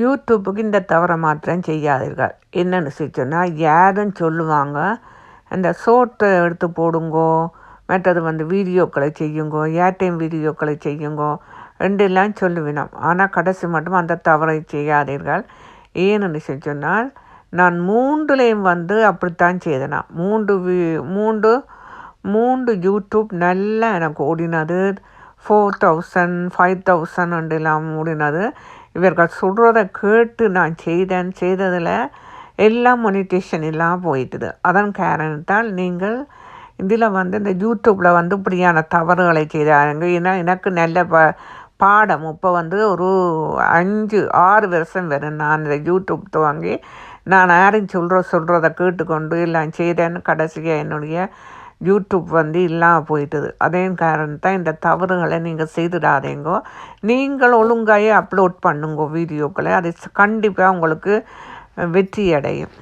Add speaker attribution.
Speaker 1: யூடியூப்புக்கு இந்த தவறை மாத்திரம் செய்யாதீர்கள். என்னென்னு சொன்னால் யாரும் சொல்லுவாங்க அந்த சோட்டை எடுத்து போடுங்கோ மற்றது வந்து வீடியோக்களை செய்யுங்கோ ஏர்டைம் வீடியோக்களை செய்யுங்கோ ரெண்டெல்லாம் சொல்லுவினோம். ஆனால் கடைசி மட்டும் அந்த தவறை செய்யாதீர்கள். ஏன்னு சொன்னால் நான் மூன்றுலேயும் வந்து அப்படித்தான் செய்தேன். மூன்று வீ மூன்று மூன்று யூடியூப் நல்லா எனக்கு ஓடினது. ஃபோர் தௌசண்ட் ஃபைவ் தௌசண்ட் எல்லாம் ஓடினது. இவர்கள் சொல்கிறத கேட்டு நான் செய்தேன் செய்ததில் எல்லாம் மொனிட்டேஷன் எல்லாம் போயிட்டுது. அதன் காரணத்தால் நீங்கள் இதில் வந்து இந்த யூடியூப்பில் வந்து இப்படியான தவறுகளை செய்தாருங்க. ஏன்னா எனக்கு நல்ல ப பாடம். இப்போ வந்து ஒரு அஞ்சு ஆறு வருஷம் வரும் நான் இந்த யூடியூப் துவங்கி நான் யாரும் சொல்கிற சொல்கிறத கேட்டுக்கொண்டு எல்லாம் செய்தேன்னு கடைசியாக என்னுடைய யூடியூப் வந்து இல்லாமல் போயிட்டுது. அதே காரணத்தான் இந்த தவறுகளை நீங்கள் செய்துடாதேங்கோ. நீங்கள் ஒழுங்காயே அப்லோட் பண்ணுங்க வீடியோக்களை. அது கண்டிப்பாக உங்களுக்கு வெற்றி அடையும்